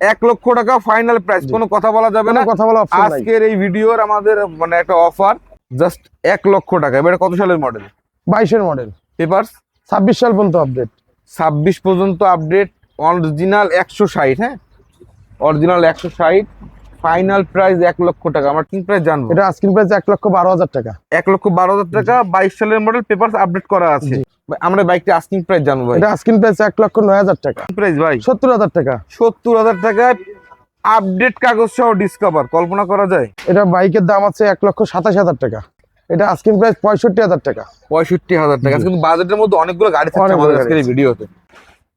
এক লক্ষ টাকা ফাইনাল প্রাইস। কোনো কথা বলা যাবে না। কথা বলা আজকের এই ভিডিওর আমাদের মানে একটা অফার জাস্ট এক লক্ষ টাকা। এবার কত সালের মডেল বাইশের মডেল পেপারস ছাব্বিশ সাল পর্যন্ত আপডেট ছাব্বিশ পর্যন্ত আপডেট অরিজিনাল একশো ষাট হ্যাঁ? অরিজিনাল একশো ষাট ফাইনাল প্রাইস এক লক্ষ টাকা আমরা কিং প্রাইস জানব। এটা আস্কিং প্রাইস এক লক্ষ বারো হাজার টাকা। এক লক্ষ বারো হাজার টাকা বাইশ সালের মডেল পেপার আপডেট করা আছে। আমরা বাইকটা আস্কিং প্রাইস জানব এটা আস্কিং প্রাইস এক লক্ষ নয় হাজার টাকা। প্রাইস ভাই। সত্তর হাজার টাকা। সত্তর হাজার টাকায় আপডেট কাগজ সহ ডিসকভার কল্পনা করা যায়? এটা বাইকের দাম আছে এক লক্ষ সাতাশ হাজার টাকা। এটা আস্কিং প্রাইস পঁয়ষট্টি হাজার টাকা। পঁয়ষট্টি হাজার টাকা। কিন্তু বাজেটের মধ্যে অনেকগুলো গাড়ি থাকছে আমাদের আজকের এই ভিডিওতে।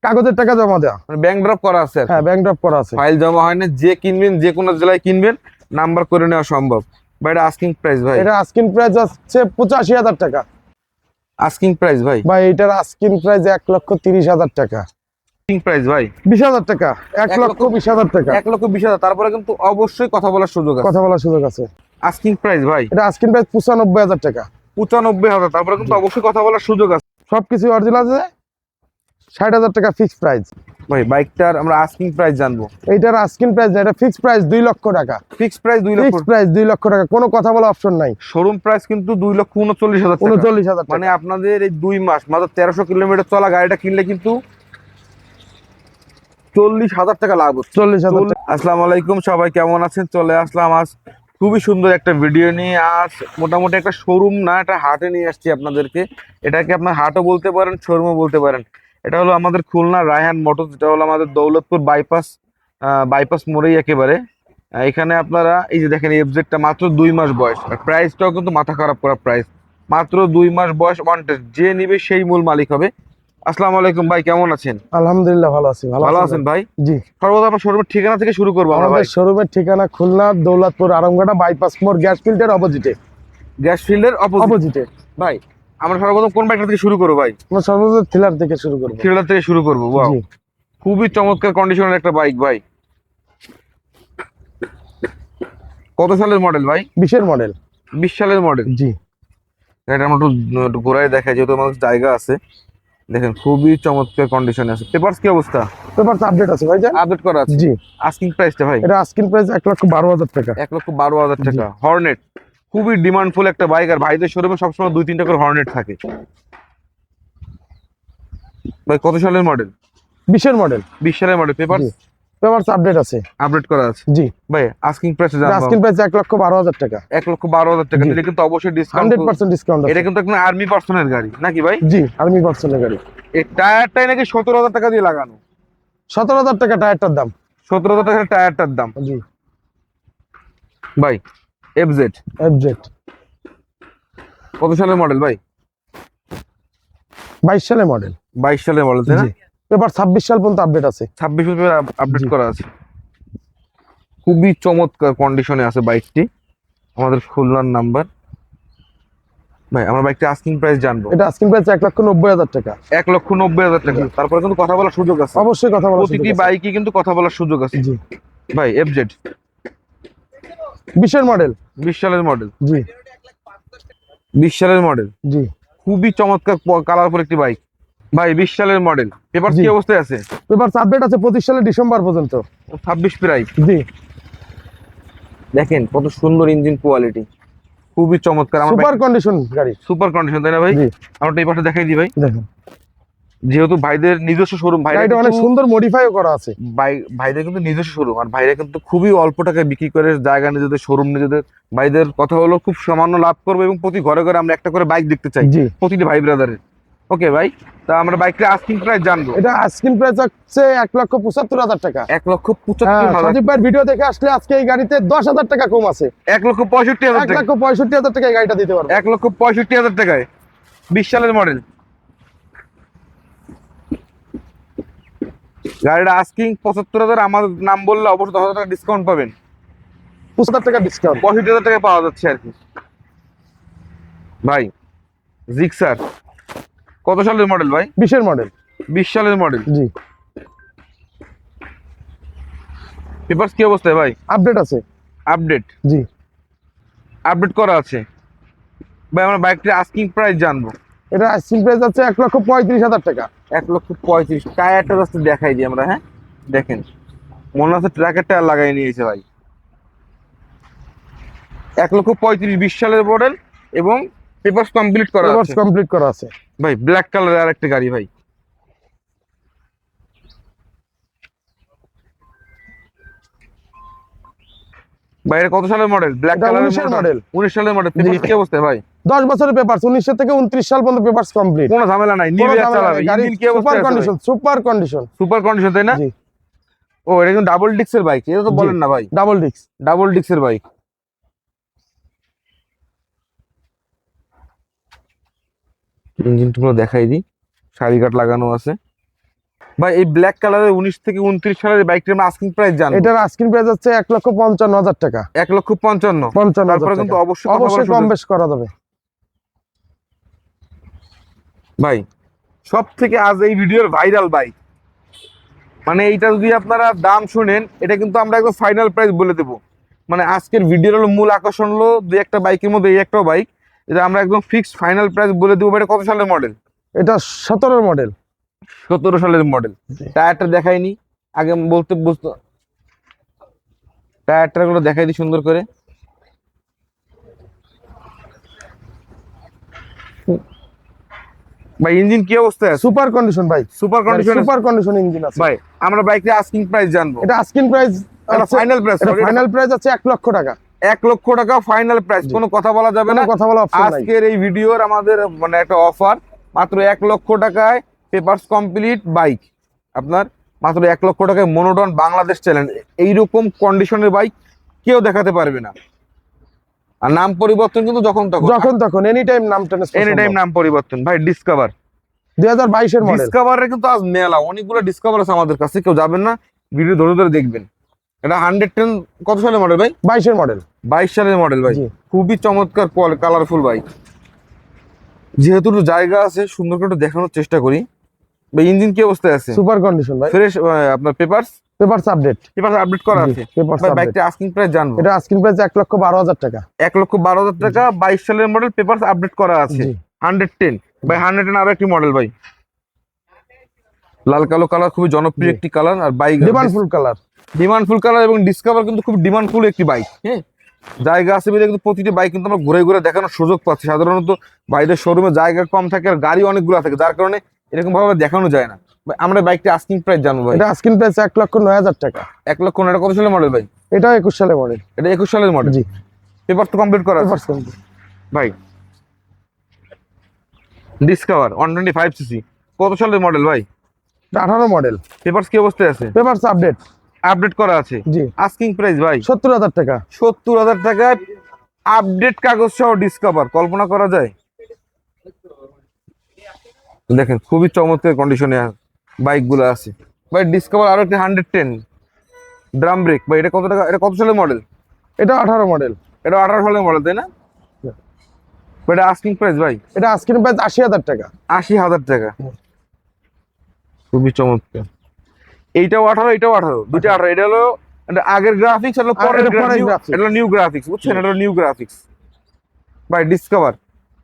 কাগজের টাকা জমা দেওয়া মানে ব্যাংক ড্রপ করা আছে হ্যাঁ ব্যাংক ড্রপ করা আছে। ফাইল জমা হয় না যে কিনবেন যে কোনো জেলায় কিনবেন নাম্বার করে নেওয়া সম্ভব। বা এটা আস্কিং প্রাইস ভাই। এটা আস্কিং প্রাইস আছে পঁচাশি হাজার টাকা। আস্কিং প্রাইস ভাই। বা এটার আস্কিং প্রাইস এক লক্ষ তিরিশ হাজার টাকা। প্রাইস ভাই। বিশ হাজার টাকা এক লক্ষ লক্ষ- বিশ হাজার টাকা। এক লক্ষ বিশ হাজার তারপরে কিন্তু অবশ্যই কথা বলার সুযোগ আছে। কথা বলার সুযোগ আছে। আস্কিং প্রাইস ভাই। এটা আস্কিং প্রাইস পঁচানব্বই হাজার টাকা। পঁচানব্বই হাজার তারপরে কিন্তু অবশ্যই কথা বলার সুযোগ আছে। সবকিছু অরিজিনাল আছে? ষাট হাজার টাকা ফিক্স প্রাইস ভাই বাইকটার আমরা আস্কিং প্রাইস জানব। এইটার আস্কিং প্রাইস এটা ফিক্স প্রাইস দুই লক্ষ টাকা। ফিক্স প্রাইস দুই লক্ষ প্রাইস দুই লক্ষ টাকা কোনো কথা বলা অপশন নাই। শোরুম প্রাইস কিন্তু দুই লক্ষ উনচল্লিশ হাজার উনচল্লিশ হাজার মানে আপনাদের এই দুই মাস মাত্র তেরোশো কিলোমিটার চলা গাড়িটা কিনলে কিন্তু চল্লিশ হাজার টাকা লাভ চল্লিশ হাজার আসসালামু আলাইকুম সবাই কেমন আছেন? চলে আসলাম আজ খুবই সুন্দর একটা ভিডিও নিয়ে। আজ মোটামুটি একটা শোরুম না একটা হাটে নিয়ে আসছি আপনাদেরকে। এটাকে আপনার হাটও বলতে পারেন শোরুমও বলতে পারেন। এটা হলো আমাদের খুলনা রায়হান মোটর যেটা হলো আমাদের দৌলতপুর বাইপাস বাইপাস মোড়েই একেবারে। এখানে আপনারা এই যে দেখেন এফজেডটা মাত্র দুই মাস বয়স। আর প্রাইসটাও কিন্তু মাথা খারাপ করা প্রাইস মাত্র দুই মাস বয়স ওয়ান টেস্ট যে নিবে সেই মূল মালিক হবে। আসসালামু আলাইকুম ভাই কেমন আছেন? আলহামদুলিল্লাহ ভালো আছি ভালো আছেন ভাই? জি। সর্বদা আপনার শোরুমের ঠিকানা থেকে শুরু করব আমরা ভাই। আমাদের শোরুমের ঠিকানা খুলনা দৌলতপুর আরামঘাটা বাইপাস মোড় গ্যাস ফিল্ডের অপোজিটে গ্যাস ফিল্ডের অপোজিটে ভাই আমরা সর্বপ্রথম কোন বাইকটা থেকে শুরু করব ভাই? আমরা সর্বপ্রথম থ্রিলার থেকে শুরু করব। থ্রিলার থেকে শুরু করব ওয়াও খুবই চমৎকার কন্ডিশনের একটা বাইক ভাই। কত সালের মডেল ভাই? বিশের মডেল বিশ সালের মডেল জি। এটা আমরা একটু ঘোরায় দেখাই যেহেতু আমাদের জায়গা আছে। দেখেন খুবই চমৎকার কন্ডিশনে আছে। পেপারস কি অবস্থা? পেপার আপডেট আছে ভাই আপডেট করা আছে? জি। আস্কিং প্রাইসটা ভাই? এটা আস্কিং প্রাইস এক লক্ষ বারো হাজার টাকা। এক লক্ষ বারো হাজার টাকা। হর্নেট খুবই ডিমান্ডফুল একটা বাইক আর ভাইদের শোরুমে সবসময় দুই তিনটা করে হর্নেট থাকে। ভাই কত সালের মডেল বিশের মডেল বিশ সালের মডেল পেপার পেপার আপডেট আছে। আপডেট করা আছে? জি। ভাই আস্কিং প্রাইস আস্কিং প্রাইস এক লক্ষ বারো হাজার টাকা। এক লক্ষ বারো হাজার টাকা। দিলে কিন্তু অবশ্যই ডিসকাউন্ট হান্ড্রেড পার্সেন্ট ডিসকাউন্ট এটা কিন্তু একটা আর্মি পার্সনের গাড়ি নাকি ভাই? জি আর্মি পার্সেন্টের গাড়ি। এই টায়ারটাই নাকি সতেরো হাজার টাকা দিয়ে লাগানো? সতেরো হাজার টাকা টায়ারটার দাম। সতেরো হাজার টাকা টায়ারটার দাম। জি। ভাই এফজেড এফজেড কত সালের মডেল ভাই? বাইশ সালে মডেল বাইশ সালের মডেল তাই না? পেপার ছাব্বিশ সাল পর্যন্ত আপডেট আছে। ছাব্বিশ আপডেট করা আছে। খুবই চমৎকার কন্ডিশনে আছে বাইকটি আমাদের খুলনার নাম্বার ভাই আমার বাইকটি আস্কিং প্রাইস জানব। এটা আস্কিং প্রাইস এক লক্ষ নব্বই হাজার টাকা। এক লক্ষ নব্বই হাজার টাকা। তারপরে কিন্তু কথা বলার সুযোগ আছে। অবশ্যই কথা বলা প্রতিটি বাইকে কিন্তু কথা বলার সুযোগ আছে। জি। ভাই এফজেড বিশের মডেল। বিশ সালের মডেল। জি। বিশ সালের মডেল। জি। খুবই চমৎকার কালারফুল একটি বাইক ভাই বিশ সালের মডেল। পেপার কি অবস্থায় আছে? পেপার আপডেট আছে পঁচিশ সালের ডিসেম্বর পর্যন্ত। ছাব্বিশ প্রায়। জি। দেখেন কত সুন্দর ইঞ্জিন কোয়ালিটি খুবই চমৎকার। আমার সুপার কন্ডিশন গাড়ি সুপার কন্ডিশন তাই না ভাই? জি। আমরা এই পাশে দেখাই দিই ভাই। দেখেন। যেহেতু ভাইদের নিজস্ব শোরুম ভাই অনেক সুন্দর মডিফাইও করা আছে। ভাইদের কিন্তু নিজস্ব শোরুম আর ভাইরা কিন্তু খুবই অল্প টাকায় বিক্রি করে জায়গা নিজেদের শোরুম নিজেদের ভাইদের কথা হলো খুব সামান্য লাভ করব এবং প্রতি ঘরে ঘরে আমরা একটা করে বাইক দেখতে চাই প্রতিটি ভাই ব্রাদারের ওকে ভাই? তা আমরা বাইকটা আস্কিং প্রাইস জানব। এটা আস্কিং প্রাইস হচ্ছে এক লক্ষ পঁচাত্তর হাজার টাকা। এক লক্ষ হ্যাঁ, পঁচাত্তর সজীব ভাইয়ের ভিডিও দেখে আসলে আজকে এই গাড়িতে দশ হাজার টাকা কম আছে। এক লক্ষ পঁয়ষট্টি হাজার এক টাকা লক্ষ পঁয়ষট্টি হাজার টাকা এই গাড়িটা দিতে পারব। এক লক্ষ পঁয়ষট্টি হাজার টাকায়। বিশ সালের মডেল গাড়িটা আস্কিং পঁচাত্তর হাজার আমার নাম বললে অবশ্যই দশ হাজার টাকা ডিসকাউন্ট পাবেন। পঁচাত্তর টাকা ডিসকাউন্ট পঁয়ষট্টি হাজার টাকায় পাওয়া যাচ্ছে আর কি। ভাই জিক্সার কত সালের মডেল ভাই? বিশের মডেল বিশ সালের মডেল জি। পেপারস কি অবস্থায় ভাই? আপডেট আছে। আপডেট জি। আপডেট করা আছে। ভাই আমরা বাইকটির আস্কিং প্রাইস জানব। এটা আস্কিং প্রাইস আছে এক লক্ষ পঁয়ত্রিশ হাজার টাকা। এক লক্ষ পঁয়ত্রিশ। টায়ারটা জাস্ট দেখাই দিই আমরা হ্যাঁ? দেখেন মনে হচ্ছে ট্র্যাকের টায়ার লাগাই নিয়েছে ভাই। এক লক্ষ পঁয়ত্রিশ বিশ সালের মডেল এবং পেপার কমপ্লিট করা কমপ্লিট করা আছে। ভাই ব্ল্যাক কালার আর একটা গাড়ি ভাই। এটা কত সালের মডেল ব্ল্যাক কালারের মডেল model। উনিশ সালের মডেল কি অবস্থায় ভাই? দশ বছরের পেপারস উনিশশো থেকে উনত্রিশ সাল পর্যন্ত পেপারস কমপ্লিট কোনো ঝামেলা নাই নিবে চালাবে। ইঞ্জিন কি super condition super condition super condition তাই না? ও এটা কিন্তু ডাবল ডিক্সের বাইক এটা তো বলেন না ভাই। ডাবল ডিস্ক ডাবল ডিক্সের বাইক ইঞ্জিনটা পুরো দেখাই দিই। সারি কাট লাগানো আছে। ভাই এই ব্ল্যাক কালারের উনিশ থেকে উনত্রিশ সালের বাইকটির আমরা আস্কিং প্রাইস জানি এটার আস্কিন প্রাইস হচ্ছে এক লক্ষ পঞ্চান্ন হাজার টাকা। এক লক্ষ পঞ্চান্ন। পঞ্চান্ন তারপরে কিন্তু অবশ্যই অবশ্যই কম বেশ করা যাবে। ভাই সব থেকে আজ এই ভিডিওর ভাইরাল বাইক মানে এইটা যদি আপনারা দাম শোনেন এটা কিন্তু আমরা একদম ফাইনাল প্রাইস বলে দেবো। মানে আজকের ভিডিওর হলো মূল আকর্ষণ হলো দুই একটা বাইকের মধ্যে এই একটাও বাইক এটা আমরা একদম ফিক্সড ফাইনাল প্রাইস বলে দেবো এটা কত সালের মডেল এটা সতেরোর মডেল সতেরো সালের মডেল টায়ারটা দেখাইনি আগে বলতে বুঝতো। টায়ারটা গুলো দেখাই দিই সুন্দর করে। ভাই ইঞ্জিন কি অবস্থায় সুপার কন্ডিশন ভাই। Super condition super condition engine আছে। ভাই আমরা বাইকের আস্কিং প্রাইস জানব। এটা asking price final price final price আছে এক লক্ষ টাকা। এক লক্ষ টাকা ফাইনাল প্রাইস কোনো কথা বলা যাবে না। কথা বলা আজকের এই ভিডিওর আমাদের মানে একটা অফার মাত্র এক লক্ষ টাকায় পেপারস কমপ্লিট বাইক আপনার মাত্র এক লক্ষ টাকায় মনোটন বাংলাদেশ চ্যালেঞ্জ এইরকম কন্ডিশনের বাইক কেউ দেখাতে পারবে না। আর নাম পরিবর্তন কিন্তু যখন তখন। যখন তখন এনি টাইম নাম এনি টাইম নাম পরিবর্তন। ভাই ডিসকভার দুই হাজার বাইশের মডেল ডিসকভারের কিন্তু আজ মেলা। অনেকগুলো ডিসকভার আছে আমাদের কাছে কেউ যাবেন না। ভিডিও ধরে ধরে দেখবেন। এটা হান্ড্রেড টেন কত সালের মডেল ভাই? বাইশের মডেল বাইশ সালের মডেল ভাই। খুবই চমৎকার কালারফুল বাইক যেহেতু জায়গা আছে সুন্দর করে একটু দেখানোর চেষ্টা করি। ভাই ইঞ্জিন কি অবস্থায় আছে? সুপার কন্ডিশন ভাই। ফ্রেশ আপনার papers papers update papers update করা আছে। পেপারস বাইকটা আস্কিং প্রাইস জানব। এটা আস্কিন প্রাইস এক লক্ষ বারো হাজার টাকা। এক লক্ষ বারো হাজার টাকা বাইশ সালের মডেল পেপারস আপডেট করা আছে। জি। হান্ড্রেড টেন ভাই হান্ড্রেড টেন আরও একটি মডেল ভাই। লাল কালো কালার খুবই জনপ্রিয় একটি কালার আর bike demandful colour demandful colour এবং ডিসকভার কিন্তু খুব ডিমান্ডফুল একটি বাইক হ্যাঁ? জায়গা আছে বলে কিন্তু প্রতিটি বাইক কিন্তু আমরা ঘুরে ঘুরে দেখানোর সুযোগ পাচ্ছি। সাধারণত বাইরের শোরুমে জায়গা কম থাকে আর গাড়ি অনেকগুলো থাকে। যার কারণে এরকম ভাবে দেখানো যায় না। আমরা বাইকটা আস্কিং প্রাইস জানব ভাই। এটা আস্কিং প্রাইস এক লক্ষ নয় হাজার টাকা। এক লক্ষ না, এটা কত সালের মডেল ভাই? এটা একুশ সালের মডেল এটা একুশ সালের মডেল জি। পেপার তো কমপ্লিট করা আছে। পেপারস কমপ্লিট ভাই Discover one twenty five CC কত সালের মডেল ভাই? আঠারো মডেল পেপারস কি অবস্থায় আছে? পেপারস আপডেট আপডেট করা আছে। জি। আস্কিং প্রাইস ভাই। সত্তর হাজার টাকা। সত্তর হাজার টাকায় আপডেট কাগজ সহ ডিসকভার কল্পনা করা যায়? দেখেন খুবই চমৎকার কন্ডিশনে বাইকগুলো আছে। ভাই ডিসকভার আরও একটি হান্ড্রেড টেন ড্রাম ব্রেক ভাই এটা কত টাকা? এটা কত সালের মডেল এটা আঠারো মডেল এটা আঠারো সালের মডেল তাই না? এটা আস্কিং প্রাইস ভাই। এটা আস্কিং প্রাইস আশি হাজার টাকা। আশি হাজার টাকা। খুবই চমৎকার। এইটাও আঠারো এটাও আঠারো। দুটো আঠারো। এটা হলো আগের গ্রাফিক্স হলো পরের এটা নিউ গ্রাফিক্স বুঝছেন? এটা হলো নিউ গ্রাফিক্স ভাই ডিসকভার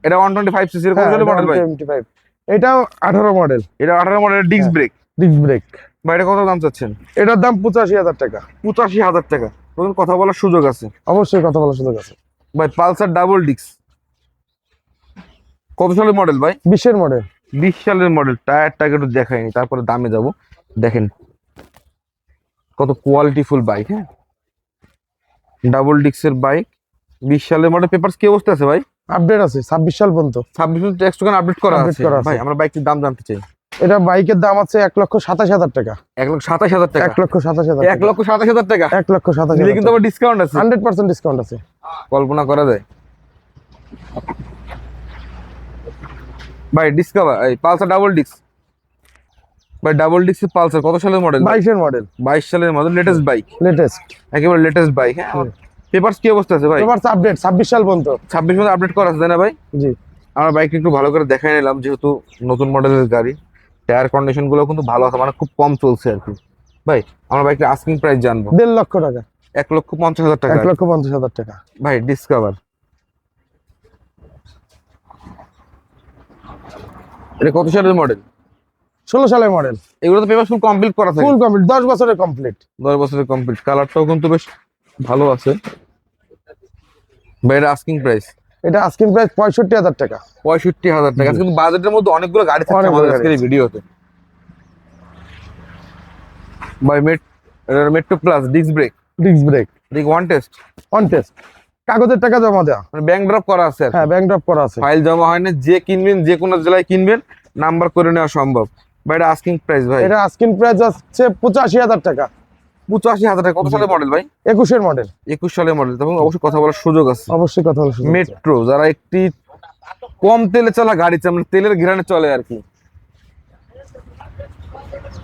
এটা ওয়ান টোয়েন্টি ফাইভ সিসির কত সালের মডেল ভাই? হ্যাঁ, এটাও আঠারো মডেল এটা আঠারো model disc. Brake disc brake ভাই এটা কত দাম চাচ্ছেন? এটার দাম পঁচাশি হাজার টাকা। পঁচাশি হাজার টাকা। তখন কথা বলার সুযোগ আছে। অবশ্যই কথা বলার সুযোগ আছে। ভাই পালসার ডাবল ডিস্ক কত সালের মডেল ভাই? বিশের মডেল বিশ সালের মডেল টায়ারটাকে একটু দেখায়নি তারপরে দামে যাব। দেখেন। কত কোয়ালিটিফুল বাইক হ্যাঁ? ডাবল ডিস্কের বাইক বিশ সালের মডেল পেপারস কি অবস্থা আছে ভাই? আপডেট আছে ছাব্বিশ সাল পর্যন্ত। ছাব্বিশ টোকেন আপডেট করা আছে। ভাই আমরা বাইকটির দাম জানতে চাই। এটা বাইকের দাম আছে এক লক্ষ সাতাশ হাজার টাকা। এক লক্ষ সাতাশ হাজার টাকা। এক লক্ষ সাতাশ হাজার এক লক্ষ সাতাশ হাজার টাকা। এক লক্ষ সাতাশ নিলে কিন্তু আবার ডিসকাউন্ট আছে। হান্ড্রেড পার্সেন্ট ডিসকাউন্ট আছে। কল্পনা করা যায়। ভাই ডিসকভার এই পালসার ডাবল ডিস্ক ভাই ডাবল ডিস্ক পালসার কত সালের মডেল বাইশের মডেল বাইশ সালের মডেল লেটেস্ট বাইক লেটেস্ট একেবারে লেটেস্ট বাইক হ্যাঁ। পেপারস কি অবস্থা আছে ভাই? এবার আপডেট ছাব্বিশ সাল পর্যন্ত। ছাব্বিশ মধ্যে আপডেট করা আছে না ভাই? জি। আমার বাইকটা একটু ভালো করে দেখাই নিলাম যেহেতু নতুন মডেলের গাড়ি। টায়ার কন্ডিশনগুলো কিন্তু ভালো আছে মানে খুব কম চলছে আর কি। ভাই আমার বাইকটা আস্কিং প্রাইস জানব। দেড় লক্ষ টাকা। এক লক্ষ পঞ্চাশ হাজার টাকা। এক লক্ষ পঞ্চাশ হাজার টাকা। ভাই ডিসকভার এটা কত সালের মডেল ষোলো সালের মডেল এগুলো তো পেপার ফুল কমপ্লিট করা থাকে। ফুল কমপ্লিট দশ বছরের কমপ্লিট দশ বছরের কমপ্লিট কালারটাও কিন্তু বেশ ভালো আছে। ভাই আস্কিং প্রাইস এটা আস্কিং প্রাইস পঁয়ষট্টি হাজার টাকা। পঁয়ষট্টি হাজার টাকা। কিন্তু বাজেটের মধ্যে অনেকগুলো গাড়ি থাকছে অনেকগুলো আমাদের আজকের এই ভিডিওতে। ভাই মেট Metro Plus disc brake disc brake ডিক ওয়ান টেস্ট ওয়ান টেস্ট কাগজের টাকা জমা দেওয়া মানে ব্যাংক ড্রপ করা আছে হ্যাঁ ব্যাংক ড্রপ করা আছে। ফাইল জমা হয় না যে কিনবেন যে কোনো জেলায় কিনবেন নাম্বার করে নেওয়া সম্ভব। ভাই এটা আস্কিং প্রাইস ভাই। এটা আস্কিং প্রাইস হচ্ছে পঁচাশি হাজার টাকা। পঁচাশি হাজার টাকা। কত সালের মডেল ভাই? একুশের মডেল একুশ সালের মডেল তখন অবশ্যই কথা বলার সুযোগ আছে। অবশ্যই কথা। মেট্রো যারা একটি কম তেলে চলা গাড়ি মানে তেলের ঘিরানে চলে আর কি।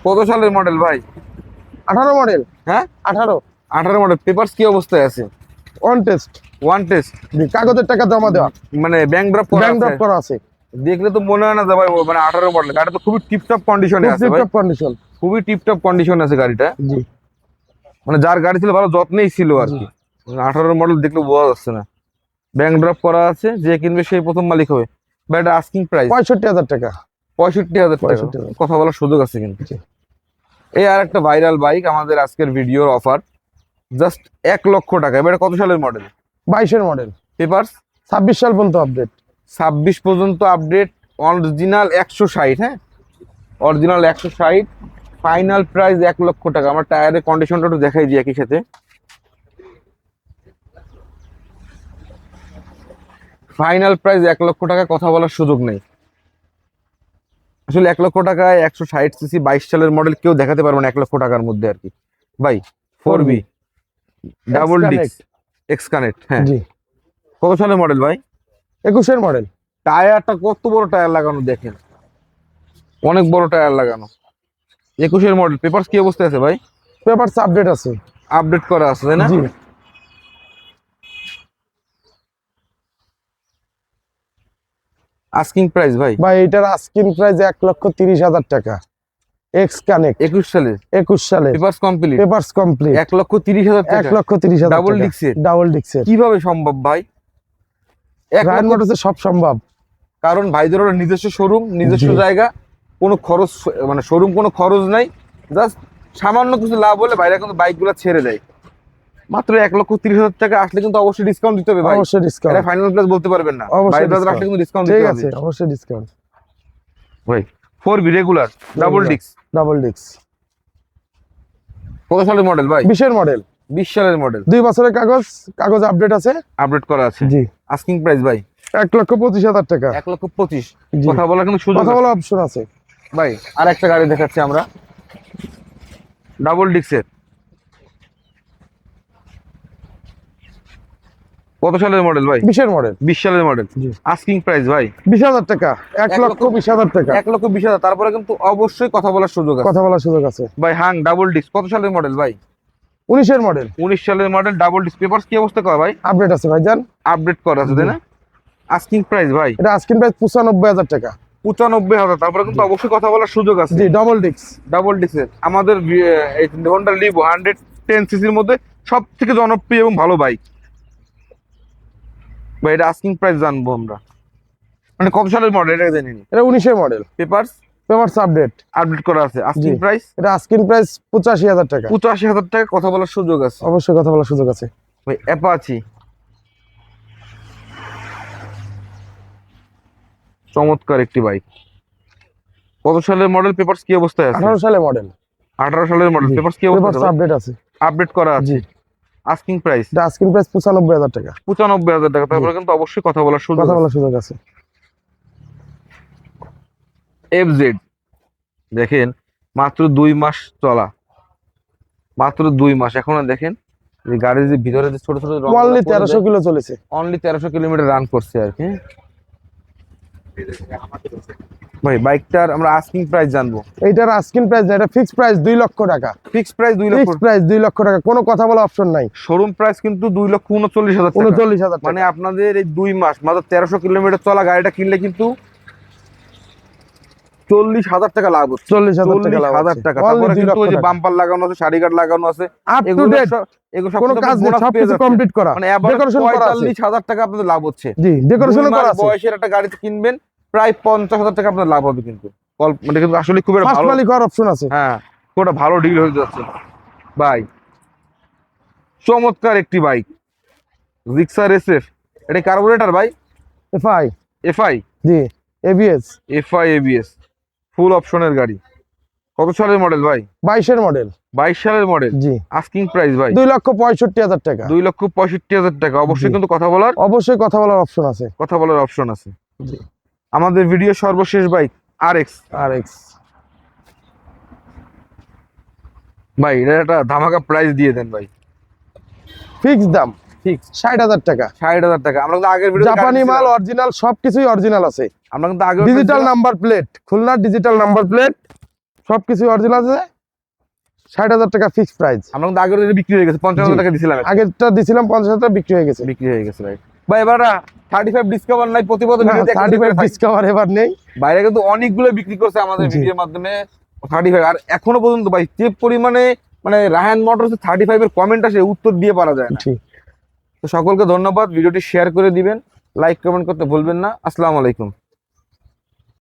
কত সালের মডেল ভাই? আঠারো মডেল হ্যাঁ? আঠারো। আঠারো মডেল পেপারস কি অবস্থায় আছে? অন টেস্ট ওয়ান টেস্ট কাগজের টাকা জমা দেওয়া। মানে ব্যাংক ড্রপ করা ব্যাংক আছে। করা আছে। দেখলে তো মনে হয় না যে ভাই মানে আঠারো মডেল গাড়িটা তো খুবই টিপটপ কন্ডিশনে আছে কন্ডিশন খুবই টিপটপ কন্ডিশনে আছে গাড়িটা। জি। মানে যার গাড়ি ছিল ভালো যত্নেই ছিল আর কি। আঠারো মডেল দেখলে বোঝা যাচ্ছে না। ব্যাংক ড্রপ করা আছে যে কিনবে সেই প্রথম মালিক হবে। বা এটা আস্কিং প্রাইস পঁয়ষট্টি হাজার টাকা। পঁয়ষট্টি হাজার টাকা। কথা বলার সুযোগ আছে কিন্তু। এই আর একটা ভাইরাল বাইক আমাদের আজকের ভিডিওর অফার জাস্ট এক লক্ষ টাকা। এবার কত সালের মডেল বাইশের মডেল পেপার ছাব্বিশ সাল পর্যন্ত আপডেট ছাব্বিশ পর্যন্ত আপডেট অরিজিনাল একশো ষাট হ্যাঁ? অরিজিনাল একশো ষাট। ফাইনাল প্রাইস এক লক্ষ টাকা। আমার টায়ারের কন্ডিশনটা একটু দেখাই দিই একই সাথে। ফাইনাল প্রাইস এক লক্ষ টাকা কথা বলার সুযোগ নেই। আসলে এক লক্ষ টাকায় একশো ষাট সিসি বাইশ সালের মডেল কেউ দেখাতে পারবে না এক লক্ষ টাকার মধ্যে আর কি। ভাই four B double disc X connect হ্যাঁ। কত সালের মডেল ভাই? একুশের মডেল টায়ারটা কত বড় টায়ার লাগানো দেখেন। অনেক বড় টায়ার লাগানো। একুশের মডেল পেপারস কি অবস্থায় আছে ভাই? পেপারস আপডেট আছে। আপডেট করা আছে তাই না? জি। আস্কিং প্রাইস ভাই। ভাই এটার আস্কিং প্রাইস এক লক্ষ তিরিশ হাজার টাকা। এক্স কানেক্ট একুশ সালে? একুশ সালে। পেপারস কমপ্লিট পেপারস কমপ্লিট এক লক্ষ তিরিশ হাজার এক লক্ষ তিরিশ হাজার ডাবল disc-এর? ডাবল ডিক্সের কীভাবে সম্ভব ভাই? এক লক্ষ- মোটরসে সব সম্ভব। কারণ ভাইদের নিজস্ব শোরুম নিজস্ব জায়গা। কোনো খরচ মানে শোরুম কোনো খরচ নাই জাস্ট সামান্য কিছু লাভ হলে ভাইরা কিন্তু বাইকগুলো ছেড়ে দেয়। মাত্র এক লক্ষ তিরিশ হাজার টাকা আসলে কিন্তু অবশ্যই ডিসকাউন্ট দিতে হবে ভাই। অবশ্যই ডিসকাউন্ট ফাইনাল প্রাইস বলতে পারবেন না। অবশ্যই আসলে কিন্তু ডিসকাউন্ট ঠিক দিতে আছে হবে অবশ্যই ডিসকাউন্ট ভাই ফোর বি রেগুলার ডাবল। ডিক্স ডাবল ডিক্স কত সালের মডেল ভাই? বিশের মডেল বিশ সালের মডেল দুই বছরের কাগজ কাগজ আপডেট আছে? আপডেট করা আছে। জি। আস্কিং প্রাইস ভাই। এক লক্ষ পঁচিশ হাজার টাকা। এক লক্ষ পঁচিশ। কথা বলার কিন্তু কথা। বলা অপশন আছে। ভাই আর একটা গাড়ি দেখাচ্ছি আমরা। ডাবল ডিক্সের কত সালের মডেল ভাই? বিশের মডেল বিশ সালের মডেল আস্কিং প্রাইস ভাই। বিশ হাজার টাকা। এক লক্ষ বিশ হাজার টাকা। এক লক্ষ বিশ হাজার। তারপরে কিন্তু অবশ্যই কথা বলার সুযোগ আছে। কথা বলার সুযোগ আছে। ভাই হাং ডাবল ডিস্ক কত সালের মডেল ভাই? উনিশের মডেল উনিশ সালের মডেল ডাবল ডিস্ক পেপারস কি অবস্থা করা ভাই? আপডেট আছে ভাইজান। আপডেট করা আছে তাই না? আস্কিং প্রাইস ভাই। এটা আস্কিন প্রাইস পঁচানব্বই হাজার টাকা। পঁচানব্বই হাজার। তারপরে কিন্তু অবশ্যই কথা বলার সুযোগ আছে। জি ডবল ডিক্স ডাবল ডিস্কের আমাদের এই হোন্ডা লিভো হান্ড্রেড টেন সিসির মধ্যে সব থেকে জনপ্রিয় এবং ভালো বাইক বা এটা আস্কিং প্রাইস জানব আমরা। মানে কত সালের মডেল এটা জেনে এটা উনিশের model papers papers update update করা আছে। আস্কিং প্রাইস এটা আস্কিন প্রাইস পঁচাশি হাজার টাকা। পঁচাশি হাজার টাকা কথা বলার সুযোগ আছে। অবশ্যই কথা বলার সুযোগ আছে। ভাই অ্যাপাচি চমৎকার একটি বাইক। কত সালের মডেল পেপারস কি অবস্থায় আছে? আঠারো সালে মডেল আঠারো সালের মডেল। পেপারস কি অবস্থায় আপডেট আছে আপডেট করা আছে। আস্কিং প্রাইস এটা আস্কিন প্রাইস পঁচানব্বই হাজার টাকা। পঁচানব্বই হাজার টাকা। তারপরে কিন্তু অবশ্যই কথা বলার সুযোগ কথা বলার সুযোগ আছে। এফ জেড দেখেন মাত্র দুই মাস চলা। মাত্র দুই মাস। এখন দেখেন যে গাড়ির যে ভিতরে যে ছোট ছোট অনলি তেরোশো কিলো চলেছে। অনলি তেরোশো কিলোমিটার রান করছে আর কি। ভাই বাইকটার আমরা আস্কিং প্রাইস জানব। এইটার আস্কিং প্রাইস এটা ফিক্স প্রাইস দুই লক্ষ টাকা। ফিক্স প্রাইস দুই লক্ষ প্রাইস দুই লক্ষ টাকা কোনো কথা বলা অপশন নাই। শোরুম প্রাইস কিন্তু দুই লক্ষ উনচল্লিশ হাজার উনচল্লিশ হাজার মানে মানে আপনাদের এই দুই মাস মাত্র তেরোশো কিলোমিটার চলা গাড়িটা কিনলে কিন্তু চল্লিশ হাজার টাকা লাভ হচ্ছে। চল্লিশ হাজার টাকা হাজার টাকা। তারপরে কিন্তু ওই যে বাম্পার লাগানো আছে লাগানো আছে মানে লাভ হচ্ছে। বয়সের একটা কিনবেন প্রায় পঞ্চাশ হাজার টাকা আপনার লাভ হবে কিন্তু। মানে কিন্তু আসলে খুব ভালো অপশন আছে। হ্যাঁ খুব ভালো ডিল হয়ে যাচ্ছে। ভাই চমৎকার একটি বাইক রিক্সার এসএফ এটা কার্বোরেটর ভাই? এফআই এফআই জি এবিএস এফআই এবিএস ফুল অপশনের গাড়ি। কত সালের মডেল ভাই? বাইশের মডেল বাইশ সালের মডেল জি। আস্কিং প্রাইস ভাই। দুই লক্ষ পঁয়ষট্টি হাজার টাকা। দুই লক্ষ পঁয়ষট্টি হাজার টাকা। অবশ্যই কিন্তু কথা বলার অবশ্যই কথা বলার অপশন আছে। কথা বলার অপশন আছে। আমাদের ভিডিও সর্বশেষ bike R X R X ভাই এটা একটা ধামাকা প্রাইস দিয়ে দেন ভাই। ফিক্স দাম। ফিক্স ষাট হাজার টাকা। ষাট হাজার টাকা। আমরা কিন্তু আগের ভিডিও জাপানি মাল অরিজিনাল সবকিছুই অরিজিনাল আছে। আমরা কিন্তু আগে ডিজিটাল নাম্বার প্লেট খুলনার ডিজিটাল নাম্বার প্লেট সবকিছুই অরিজিনাল আছে। ষাট হাজার টাকা ফিক্স প্রাইস আমরা কিন্তু আগের বিক্রি হয়ে গেছে। টাকা দিছিলাম আগেরটা দিছিলাম পঞ্চাশ হাজার টাকা বিক্রি হয়ে গেছে। বিক্রি হয়ে গেছে ভাই ভাই এবার থার্টি ফাইভ ডিসকাউন্ট নাই প্রতিপদ থার্টি ফাইভ ডিসকাভার এবার নেই। বাইরে কিন্তু অনেকগুলো বিক্রি করছে আমাদের। ভিডিওর মাধ্যমে থার্টি ফাইভ আর এখনও পর্যন্ত ভাই যে পরিমাণে মানে রায়ান মোটরস থার্টি ফাইভ এর কমেন্ট আসে উত্তর দিয়ে পারা যায় না। ঠিক তো সকলকে ধন্যবাদ। ভিডিওটি শেয়ার করে দিবেন। লাইক কমেন্ট করতে ভুলবেন না। আসসালামু আলাইকুম।